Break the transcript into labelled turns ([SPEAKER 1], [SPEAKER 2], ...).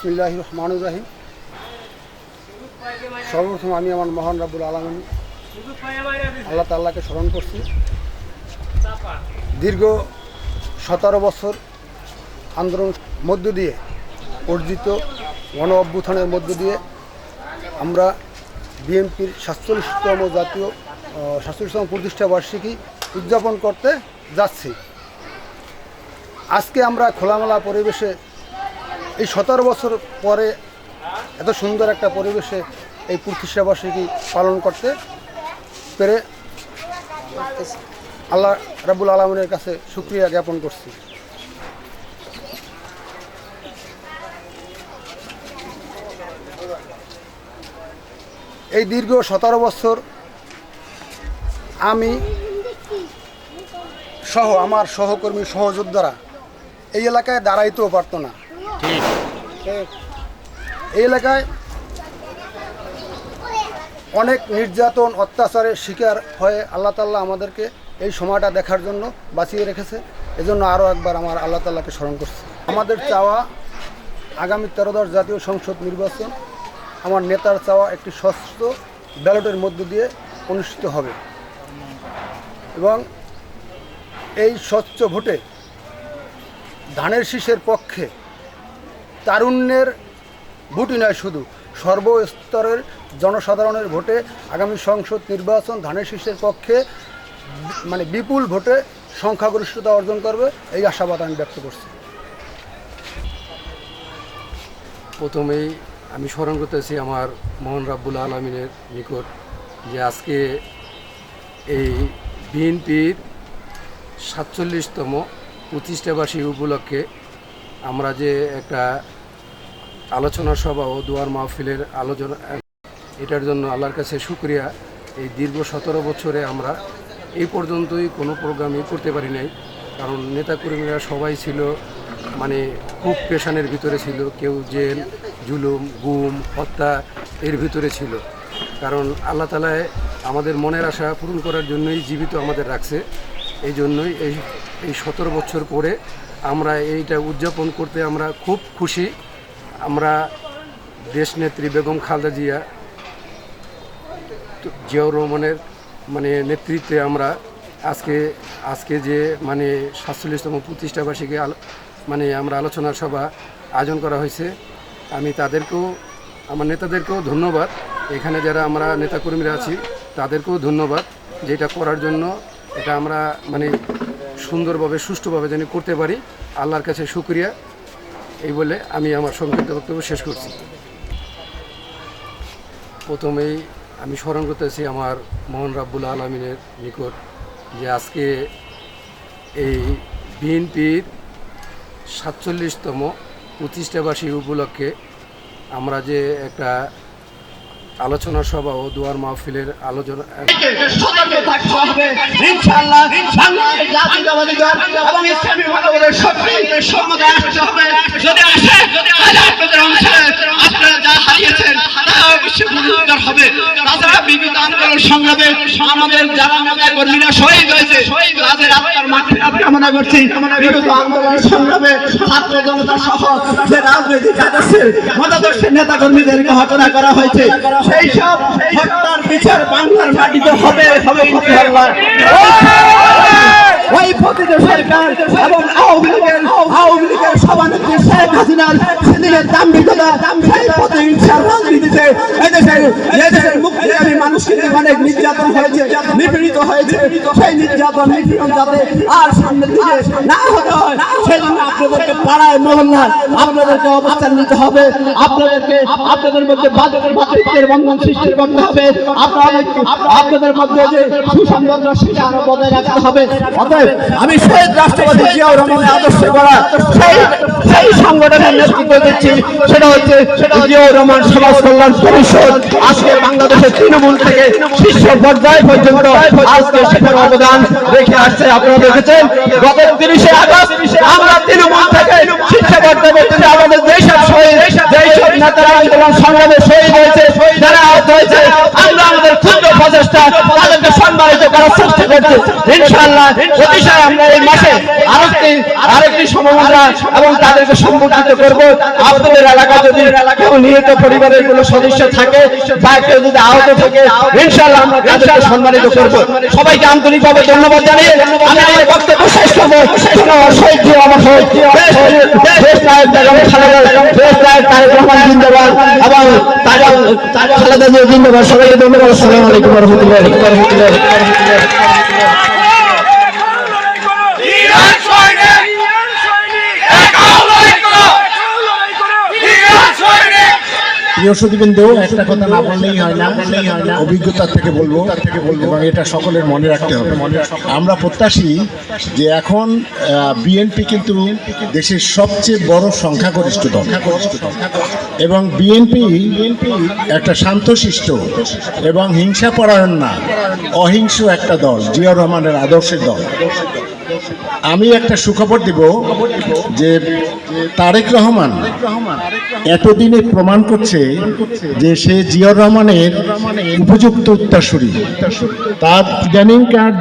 [SPEAKER 1] বিসমিল্লাহ রহমান রাহিম। সর্বপ্রথম আমি আমার মহান রাব্বুল আলমিন আল্লাহ তাল্লাহকে স্মরণ করছি। দীর্ঘ সতেরো বছর আন্দোলন মধ্য দিয়ে, অর্জিত গণ অভ্যুত্থানের মধ্য দিয়ে আমরা বিএনপির সাতচল্লিশতম জাতীয় সাতচল্লিশতম প্রতিষ্ঠা বার্ষিকী উদযাপন করতে যাচ্ছি। আজকে আমরা খোলামেলা পরিবেশে এই সতেরো বছর পরে এত সুন্দর একটা পরিবেশে এই বার্ষিকী পালন করতে পেরে আল্লাহ রাবুল আলমিনের কাছে সুক্রিয়া জ্ঞাপন করছি। এই দীর্ঘ সতেরো বছর আমি সহ, আমার সহকর্মী, সহযোদ্ধারা এই এলাকায় দাঁড়াইতেও পারতো না। এই এলাকায় অনেক নির্যাতন, অত্যাচারের শিকার হয়ে আল্লাহ তাল্লাহ আমাদেরকে এই সময়টা দেখার জন্য বাঁচিয়ে রেখেছে। এজন্য আরও একবার আমার আল্লাহ তাল্লাহকে স্মরণ করছে। আমাদের চাওয়া আগামী তেরোদশ জাতীয় সংসদ নির্বাচন আমার নেতার চাওয়া একটি স্বচ্ছ ব্যালটের মধ্য দিয়ে অনুষ্ঠিত হবে। এবং এই স্বচ্ছ ভোটে ধানের শীষের পক্ষে তারুণ্যের ভোটই নয় শুধু, সর্বস্তরের জনসাধারণের ভোটে আগামী সংসদ নির্বাচন ধানের শীষের পক্ষে মানে বিপুল ভোটে সংখ্যাগরিষ্ঠতা অর্জন করবে, এই আশাবাদ আমি ব্যক্ত করছি।
[SPEAKER 2] প্রথমেই আমি স্মরণ করতেছি আমার মোহন রাব্বুল আলমিনের নিকট যে আজকে এই বিএনপির সাতচল্লিশতম প্রতিষ্ঠাবার্ষিকী উপলক্ষে আমরা যে একটা আলোচনা সভা ও দুয়ার মাহফিলের আলোচনা, এটার জন্য আল্লাহর কাছে শুক্রিয়া। এই দীর্ঘ সতেরো বছরে আমরা এই পর্যন্তই কোনো প্রোগ্রামই করতে পারি নাই। কারণ নেতাকর্মীরা সবাই ছিল মানে খুব পেশানের ভিতরে ছিল। কেউ জেল, জুলুম, গুম, হত্যা এর ভিতরে ছিল। কারণ আল্লাহ তালায় আমাদের মনের আশা পূরণ করার জন্যই জীবিত আমাদের রাখছে। এই জন্যই এই এই সতেরো বছর পরে আমরা এইটা উদযাপন করতে আমরা খুব খুশি। আমরা দেশনেত্রী বেগম খালেদা জিয়া জিয়াউর রহমানের মানে নেতৃত্বে আমরা আজকে আজকে যে মানে সাতচল্লিশতম প্রতিষ্ঠা বার্ষিকী আলো- মানে আমরা আলোচনা সভা আয়োজন করা হয়েছে, আমি তাদেরকেও, আমার নেতাদেরকেও ধন্যবাদ। এখানে যারা আমরা নেতাকর্মীরা আছি, তাদেরকেও ধন্যবাদ যেটা করার জন্য এটা আমরা মানে সুন্দরভাবে, সুষ্ঠুভাবে যেন করতে পারি। আল্লাহর কাছে শুক্রিয়া। এই বলে আমি আমার সংক্ষিপ্ত বক্তব্য শেষ করছি। প্রথমেই আমি স্মরণ করতেছি আমার মোহন রাব্বুল আলমিনের নিকট যে আজকে এই বিএনপির সাতচল্লিশতম প্রতিষ্ঠাবার্ষিকী উপলক্ষে আমরা যে একটা আলোচনা সভা ও দুয়ার মাহফিলের আলোচনা
[SPEAKER 3] দল এবং ইসলামী মনোবলের শক্তি সমুদায় আসতে হবে। যদি আসে, তাহলে আপনাদের অংশে আপনারা যা হারিয়েছেন আমাদের যারা নেতা কর্মীরা শহীদ তাদের আত্মার মাঠে কামনা করছি। বিগত আন্দোলন সংগ্রামে ছাত্র জনতা সহ যে রাজনৈতিক আদর্শের মতাদর্শের নেতা করা হয়েছে, সেই সব হত্যার বিচার বাংলার মাটিতে হবে। ওই প্রতিটি সরকার এবং আওয়ামী লীগের আওয়ামী লীগের সভানেত্রী শেখ হাসিনার সেদিনের দাম্ভিকতা নির্যাতন হয়েছে, নিপীড়িত হয়েছে। সেই নির্যাতন, নিপীড়ন যাতে আর সামনের দিকে না হতে হয় সেই জন্য আপনাদেরকে পাড়ায় মহল্লায় আপনাদেরকে অবস্থান নিতে হবে। আপনাদেরকে আপনাদের মধ্যে বন্ধন সৃষ্টি করতে হবে। আপনাদের মধ্যে যে সেটা আরও বজায় রাখতে হবে। অতএব আমি শহীদ রাষ্ট্রপতি জিয়াউর রহমানের আদর্শ করা সেই সেই সংগঠনের নেতৃত্ব দিচ্ছি। সেটা হচ্ছে জিয়াউর রহমান সমাজ কল্যাণ পরিষদ। আজকে বাংলাদেশের তৃণমূল থেকে শীর্ষ পর্যায় পর্যন্ত আজকে সেটার অবদান রেখে আসছে আপনারা দেখেছেন। গত তিরিশে আগস্ট আমরা তৃণমূল থেকে শীর্ষ পর্যায়ে পর্যন্ত আমাদের যেসব শহীদ যেসব নেতারা আন্দোলন সংগ্রামে শহীদ হয়েছে যারা আহত হয়েছে। আমরা আমাদের ক্ষুদ্র প্রচেষ্টা তাদেরকে
[SPEAKER 4] ইনশাআল্লাহ আমরা এই মাসে সমমুদ্রা এবং তাদেরকে সম্পর্কিত করব আপনাদের এলাকা যদি কেউ নিহত পরিবারের কোনো সদস্য থাকে বা কেউ যদি আহত থাকে ইনশাআল্লাহ আমরা তাদেরকে সম্মানিত করব সবাইকে আন্তরিকভাবে ধন্যবাদ জানিয়ে আমি আমার বক্তব্য শেষ আমার জিন্দাবাদ এবং খালেদা জিয়া জিন্দাবাদ সবাইকে ধন্যবাদ আসসালামু আলাইকুম রহমতুল্লাহ
[SPEAKER 5] প্রিয় সুদীবৃন্দ একটা কথা না বললেই হয় না। বললেই না। অভিজ্ঞতা থেকে বলব। থেকে বলব। এবং এটা সকলের মনে রাখতে হবে। আমরা প্রত্যাশী যে এখন বিএনপি কিন্তু দেশের সবচেয়ে বড় সংখ্যাগরিষ্ঠ দল। এবং বিএনপি একটা শান্তশিষ্ট এবং হিংসা পরায়ণ না অহিংস একটা দল জিয়াউর রহমানের আদর্শের দল। আমি একটা সুখবর দিব যে তারেক রহমান এতদিনে প্রমাণ করছে যে সে জিয়াউর রহমানের উপযুক্ত উত্তাসুরী তার ইদানিংকার